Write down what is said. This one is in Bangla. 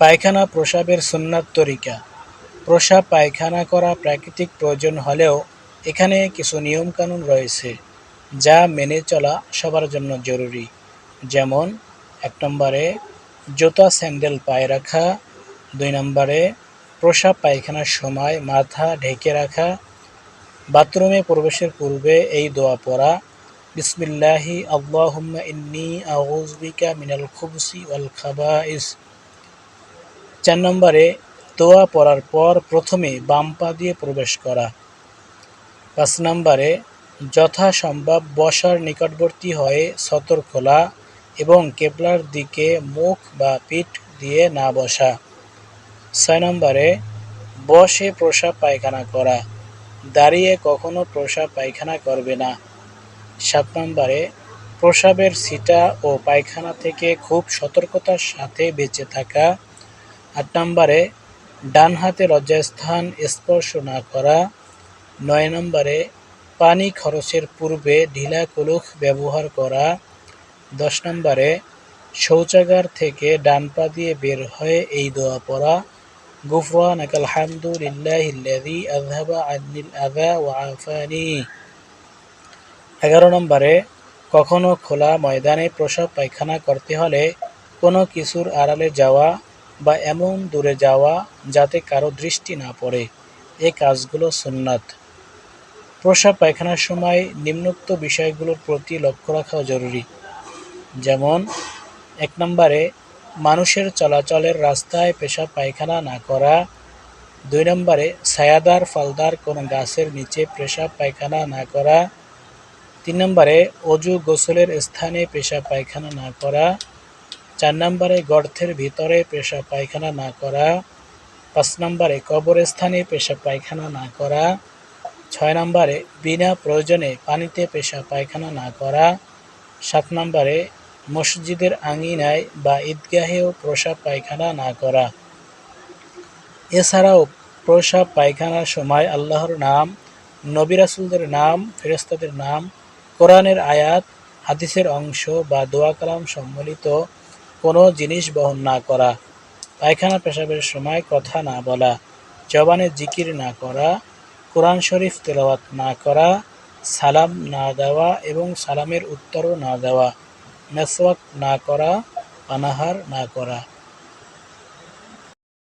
পায়খানা প্রসাবের সুন্নাত তরিকা। প্রসাব পায়খানা করা প্রাকৃতিক প্রয়োজন হলেও এখানে কিছু নিয়মকানুন রয়েছে, যা মেনে চলা সবার জন্য জরুরি। যেমন, এক নম্বরে জুতা স্যান্ডেল পায়ে রাখা, দুই নম্বরে প্রসাব পায়খানার সময় মাথা ঢেকে রাখা, বাথরুমে প্রবেশের পূর্বে এই দোয়া পড়া, বিসমিল্লাহি আল্লাহুম্মা ইন্নি আউযুবিকা মিনাল খুবুসি ওয়াল খাবাইস। চার নম্বরে দোয়া পড়ার পর প্রথমে বাম পা দিয়ে প্রবেশ করা। পাঁচ নম্বরে যথাসম্ভব বসার নিকটবর্তী হয়ে সতর খোলা এবং কেবলার দিকে মুখ বা পিঠ দিয়ে না বসা। ছয় নম্বরে বসে প্রসাব পায়খানা করা। দাঁড়িয়ে কখনো প্রসাব পায়খানা করবে না। সাত নম্বরে প্রসাবের সিটা ও পায়খানা থেকে খুব সতর্কতার সাথে বেঁচে থাকা আট নম্বরে ডান হাতে লজ্জাস্থান স্পর্শ না করা নয় নম্বরে পানি খরচের পূর্বে ঢিলা কুলুখ ব্যবহার করা দশ নম্বরে শৌচাগার থেকে ডান পা দিয়ে বের হয়ে এই দোয়া পড়া গুফরানাক আলহামদুলিল্লাহিল্লাযী আযহাবা আন্নিল আযা ওয়া আফানি। এগারো নম্বরে, কখনো খোলা ময়দানে প্রসাব পায়খানা করতে হলে কোনো কিছুর আড়ালে যাওয়া বা এমন দূরে যাওয়া যাতে কারও দৃষ্টি না পড়ে। এ কাজগুলো সুন্নাত। প্রসাব পায়খানার সময় নিম্নোক্ত বিষয়গুলোর প্রতি লক্ষ্য রাখাও জরুরি। যেমন, এক নম্বরে, মানুষের চলাচলের রাস্তায় পেশাব পায়খানা না করা। দুই নম্বরে, ছায়াদার ফলদার কোনো গাছের নিচে পেশাব পায়খানা না করা। তিন নম্বরে, অজু গোসলের স্থানে পেশাব পায়খানা না করা। চার নম্বরে গর্তের ভিতরে পেশাব পায়খানা না করা, পাঁচ নম্বরে কবরস্থানে পেশাব পায়খানা না করা, ছয় নম্বরে বিনা প্রয়োজনে পানিতে পেশাব পায়খানা না করা, সাত নম্বরে মসজিদের আঙিনায় বা ঈদগাহেও প্রসাব পায়খানা না করা। এছাড়াও প্রসাব পায়খানার সময় আল্লাহর নাম নবিরাসুলদের নাম ফেরেস্তাদের নাম, কোরআনের আয়াত, হাদিসের অংশ বা দোয়া কালাম সম্বলিত কোনো জিনিস বহন না করা, পায়খানা পেশাবের সময় কথা না বলা, জবানে জিকির না করা, কোরআন শরীফ তেলাওয়াত না করা, সালাম না দেওয়া এবং সালামের উত্তরও না দেওয়া, মেসওয়াক না করা, পানাহার না করা।